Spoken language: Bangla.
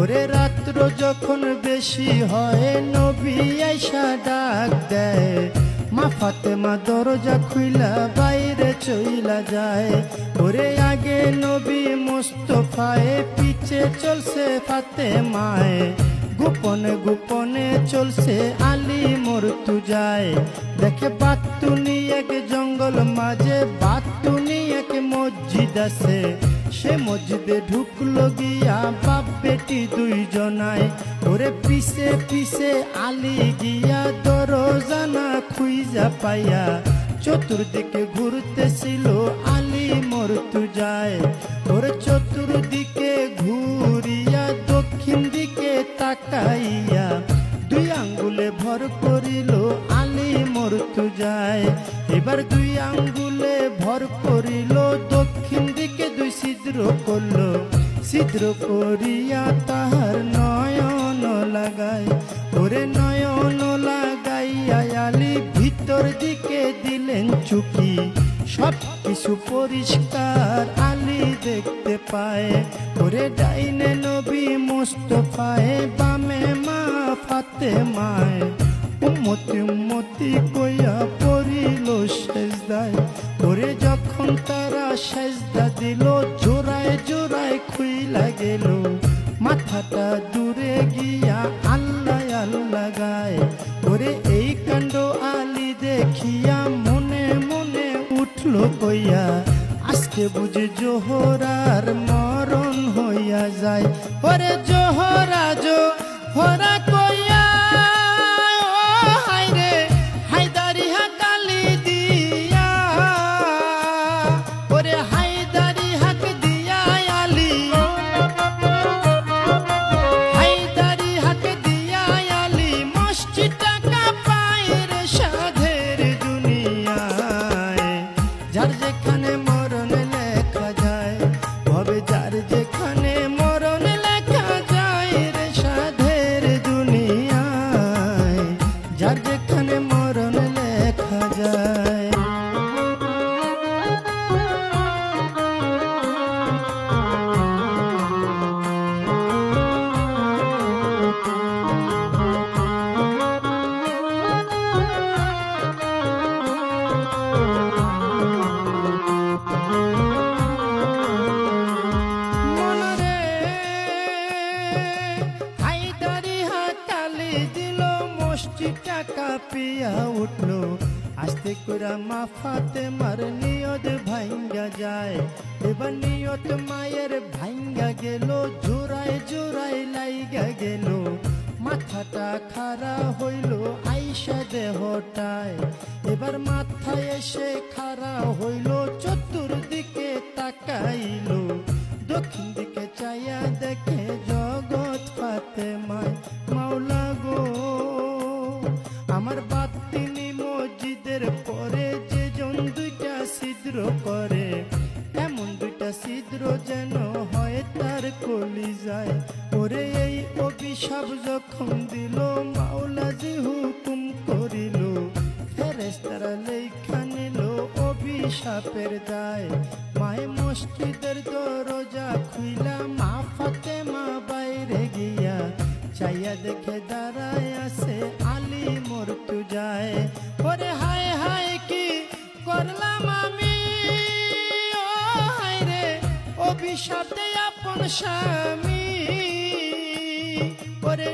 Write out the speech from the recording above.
ওরে রাত্র যখন বেশি হয়, নবী আইসা ডাক দেয়। মা ফাতেমা দরজা খুইলা বাইরে চইলা যায়। ওরে আগে নবী মোস্তফায়, পিছে চলছে ফাতেমায়। গোপনে গোপনে চলছে আলী মরতু যায় দেখে বাতুনি এক জঙ্গল মাঝে বাতুনি এক মসজিদ আছে। সে মসজিদে ঢুকলো গিয়া বাপ বেটি দুইজনায়। ওরে পিছে পিছে আলী গিয়া দরজানা খুইজা পাইয়া। চতুর্দিকে ঘুরতেছিল আলী মরতু যায় ওরে চতুর্দিকে ঘুরিয়া দক্ষিণ দিকে তাকাইয়া দুই আঙ্গুলে ভর করিল আলী মরতু যায় এবার দুই আঙ্গুলে করিয়া তাহার নয়ন ওরে নয়ন ভিতর দিকে দিলেন চুকি। সব কিছু পরিষ্কার আলী দেখতে পায়। ওরে ডাইনে নবী মুস্তফায়, বামে মা ফাতে মায় উম্মতি উম্মতি সেজদায় ওরে যখন তারা সেজদা দিল, জোড়ায় জোড়ায় খুইলা গেল। মাথাটা দূরে গিয়া আল্লাহ আল্লাহ গায়। ওরে এই কাণ্ড আলি দেখিয়া মনে মনে উঠল কইয়া, আজকে বুঝে জোহরার মরণ হইয়া যায়। ওরে জোহরা জোহরা দিল মসজিদটা কাঁপিয়া উঠল। আস্তে করে মা ফাতে মার নিয়ত ভাঙ্গা যায়। এবার নিয়ত মায়ের ভাঙ্গা গেল, জোড়ায় জোড়ায় লাইগা গেল। মাথাটা খাড়া হইল আইসা দেহটায়। এবার মাথায় এসে খাড়া হইল, চতুর্দিকে তাকাইলো। দক্ষিণ দিকে চাইয়া দেখে জগৎ পাতে মায় মসজিদের পরে যে জন দুইটা ছিদ্র করে, এমন দুইটা ছিদ্র যেন হয় তার কলি যায় ওরে এই অভিশাপ যখন দিল, মাওলা যে হুকুম করিল ফেরেস্তারা লেখা নিল অভিশাপের দায়। মায়ে মসজিদের দরজা খুইলা, মা ফাতে মা বাইরে গিয়া চাইয়া দেখে দাঁড়ায় আসে আলী যায়। ওরে হায় হায় কি করলাম আমি? ও হায় রে, অভিশাপে আপন স্বামী। ওরে